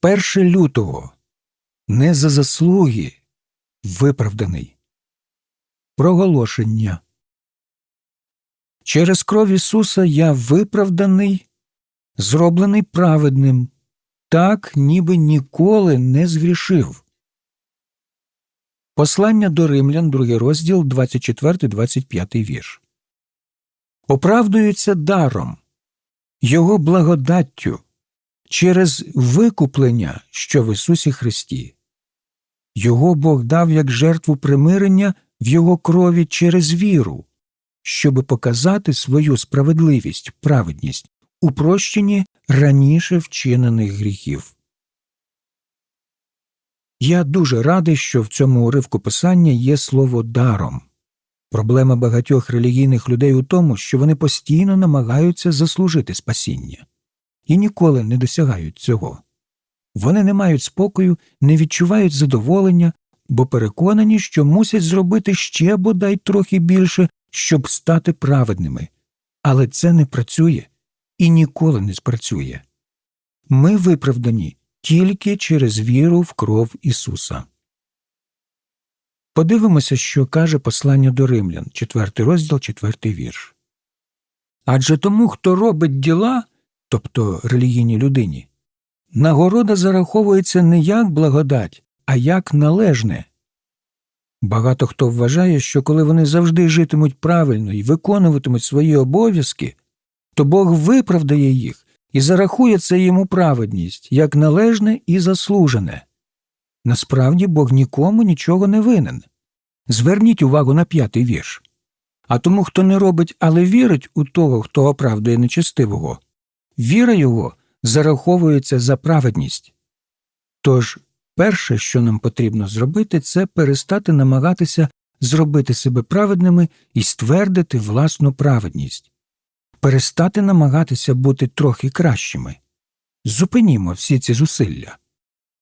Перше лютого не за заслуги виправданий. Проголошення. Через кров Ісуса я виправданий, зроблений праведним, так ніби ніколи не згрішив. Послання до римлян, другий розділ, 24-25 вірш. Оправдуються даром, Його благодаттю через викуплення, що в Ісусі Христі. Його Бог дав як жертву примирення в Його крові через віру, щоби показати свою справедливість, праведність у прощенні раніше вчинених гріхів. Я дуже радий, що в цьому уривку писання є слово даром. Проблема багатьох релігійних людей у тому, що вони постійно намагаються заслужити спасіння і ніколи не досягають цього. Вони не мають спокою, не відчувають задоволення, бо переконані, що мусять зробити ще бодай трохи більше, щоб стати праведними. Але це не працює і ніколи не спрацює. Ми виправдані тільки через віру в кров Ісуса. Подивимося, що каже послання до римлян, 4 розділ, 4 вірш. Адже тому, хто робить діла, тобто релігійній людині, нагорода зараховується не як благодать, а як належне. Багато хто вважає, що коли вони завжди житимуть правильно і виконуватимуть свої обов'язки, то Бог виправдає їх і зарахує це йому праведність як належне і заслужене. Насправді Бог нікому нічого не винен. Зверніть увагу на п'ятий вірш. А тому, хто не робить, але вірить у того, хто оправдує нечестивого, віра його зараховується за праведність. Тож перше, що нам потрібно зробити, це перестати намагатися зробити себе праведними і ствердити власну праведність, перестати намагатися бути трохи кращими. Зупинімо всі ці зусилля.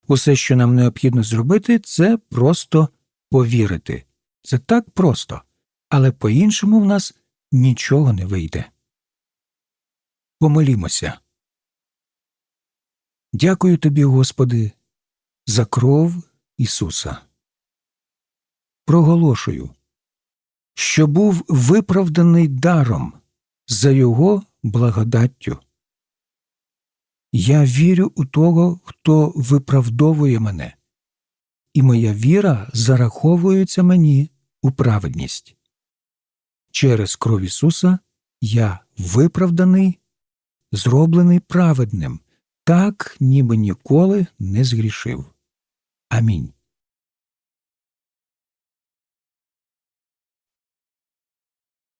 Усе, що нам необхідно зробити, це просто повірити. Це так просто, але по іншому в нас нічого не вийде. Помолімося. Дякую тобі, Господи, за кров Ісуса. Проголошую, що був виправданий даром за Його благодаттю. Я вірю у того, хто виправдовує мене, і моя віра зараховується мені у праведність. Через кров Ісуса я виправданий, зроблений праведним, так ніби ніколи не згрішив. Амінь.